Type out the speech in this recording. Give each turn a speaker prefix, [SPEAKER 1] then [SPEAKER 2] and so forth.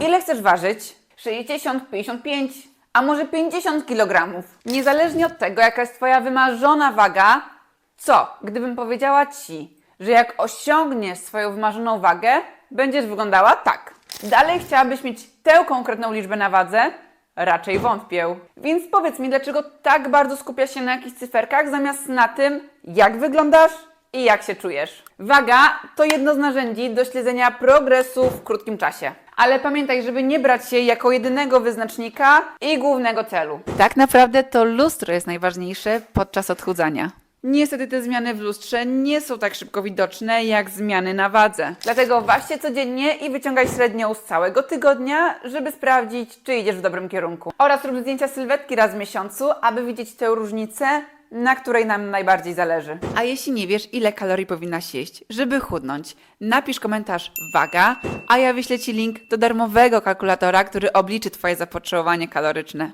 [SPEAKER 1] Ile chcesz ważyć? 60, 55, a może 50 kg? Niezależnie od tego, jaka jest Twoja wymarzona waga, co, gdybym powiedziała Ci, że jak osiągniesz swoją wymarzoną wagę, będziesz wyglądała tak. Dalej chciałabyś mieć tę konkretną liczbę na wadze? Raczej wątpię. Więc powiedz mi, dlaczego tak bardzo skupia się na jakichś cyferkach, zamiast na tym, jak wyglądasz i jak się czujesz. Waga to jedno z narzędzi do śledzenia progresu w krótkim czasie. Ale pamiętaj, żeby nie brać się jako jedynego wyznacznika i głównego celu. Tak naprawdę to lustro jest najważniejsze podczas odchudzania. Niestety te zmiany w lustrze nie są tak szybko widoczne jak zmiany na wadze. Dlatego waż się codziennie i wyciągaj średnią z całego tygodnia, żeby sprawdzić, czy idziesz w dobrym kierunku. Oraz rób zdjęcia sylwetki raz w miesiącu, aby widzieć tę różnicę, na której nam najbardziej zależy. A jeśli nie wiesz, ile kalorii powinnaś jeść, żeby chudnąć, napisz komentarz waga, a ja wyślę Ci link do darmowego kalkulatora, który obliczy Twoje zapotrzebowanie kaloryczne.